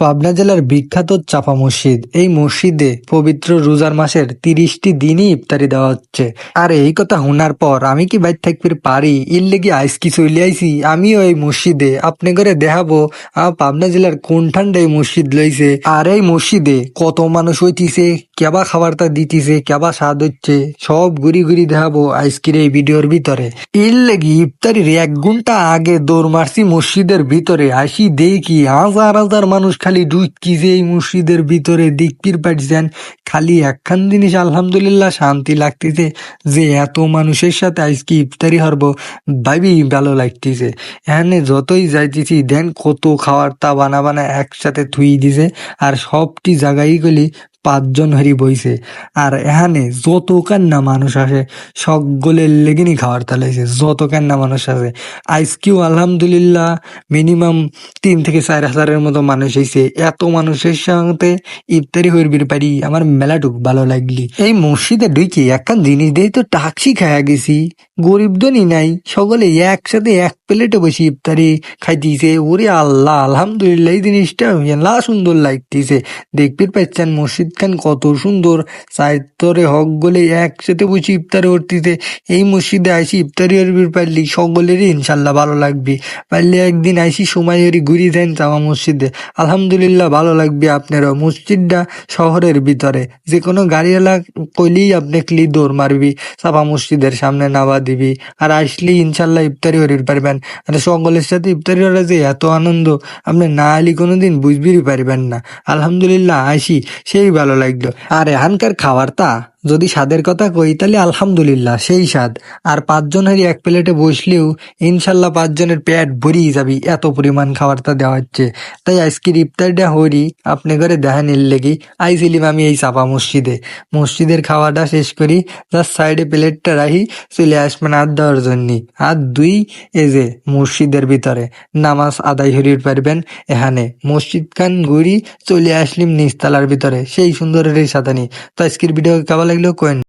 পাবনা জেলার বিখ্যাত চাপা মসজিদ। এই মসজিদে পবিত্র রোজার মাসের তিরিশটি দিনই ইফতারি দেওয়া হচ্ছে। আর এই কথা শোনার পর আমি কি বাইর থাকতে পারি? ইর লেগে আইস কি চলে আইসি আমিও এই মসজিদে আপনি করে দেখাবো পাবনা জেলার কোন ঠান্ডা এই মসজিদ লইছে। আর এই মসজিদে কত মানুষ হইতিছে, কেবা খাবারটা দিতিছে, কেবা স্বাদ হচ্ছে, সব ঘুরি ঘুরি দেখাবো আইসকির এই ভিডিওর ভিতরে। এর লেগে ইফতারির এক ঘণ্টা আগে দৌড় মারছি মসজিদের ভিতরে, আসি দেখি হাজার হাজার মানুষ খালি ঢুকিছে এই মসজিদের ভিতরে দিকপির পাঠছেন খালি একখান জিনিস আলহামদুলিল্লাহ শান্তি লাগতেছে যে এত মানুষের সাথে আজকে ইফতারি হরব। ভাবি, ভালো লাগতেছে। এখানে যতই যাইতেছি, দেন কত খাওয়ার তা বানা বানা একসাথে থুই দিছে, আর সবটি জায়গায় গলি পাঁচজন হরি বইছে আর এখানে যত কান্না মানুষ আসে সকলের লেগিনি খাওয়ার তালাইছে যত কান্না মানুষ আসে আজকেও আলহামদুলিল্লাহ মিনিমাম তিন থেকে চার হাজারের মতো মানুষ হয়েছে এত মানুষের সঙ্গে ইফতারি হইবির পারি, আমার মেলাটুক ভালো লাগলি। এই মসজিদে ঢুকে একখান জিনিস দিয়ে তো টাকসি খায়া গেছি। গরিব নাই, সকলে একসাথে এক প্লেটে বসে ইফতারি খাইতেছে। ওরে আল্লাহ, আলহামদুলিল্লাহ, এই জিনিসটা মেলা সুন্দর লাগতেছে। দেখতে পাচ্ছেন মসজিদ খান কত সুন্দর। সাহিত্যরে হক গলে একসাথে বসে ইফতারি করতেছে। এই মসজিদে আইসি ইফতারি হরবির পারলি সকলেরই ইনশাল্লাহ ভালো লাগবে। পারলে একদিন আইসি সময় হরি ঘুরি দেন জামা মসজিদে। আলহামদুলিল্লাহ ভালো লাগবে আপনারও। মসজিদটা শহরের ভিতরে। যে কোনো গাড়িওয়ালা কইলেই আপনি ক্লি দৌড় মারবি সাফা মসজিদের সামনে নাবা দিবি। আর আসলেই ইনশাল্লাহ ইফতারি হরির পারবেন। আর সকলের সাথে ইফতারি হরে যে এত আনন্দ, আপনি না আলি কোনোদিন বুঝবিরই পারবেন না। আলহামদুলিল্লাহ আসি সেই ভালো লাগল। আর এখানকার খাবারটা যদি স্বাদের কথা কই, তাহলে আলহামদুলিল্লাহ, সেই স্বাদ। আর পাঁচজনেরই এক প্লেটে বসলেও, ইনশাল্লাহ পাঁচজনের পেট ভরিয়ে যাবি, এত পরিমাণ খাবারটা দেওয়া হচ্ছে। তাই আজকের ইফতারটা হরি, আপনি করে দেখা নিল লেগে। আইছিলাম আমি এই চাপা মসজিদে। মসজিদের খাওয়াটা শেষ করি জাস্ট সাইডে প্লেটটা রাখি, চলে আসবেন হাত দেওয়ার জন্য। আর দুই এই যে মসজিদের ভিতরে। নামাজ আদায় হরির পারবেন এখানে। মসজিদ খান ঘুরি, চলে আসলিম নিচতলার ভিতরে। সেই সুন্দরের এই সাতানি তো আজকের ভিডিও কেমন লাগল কোয়েন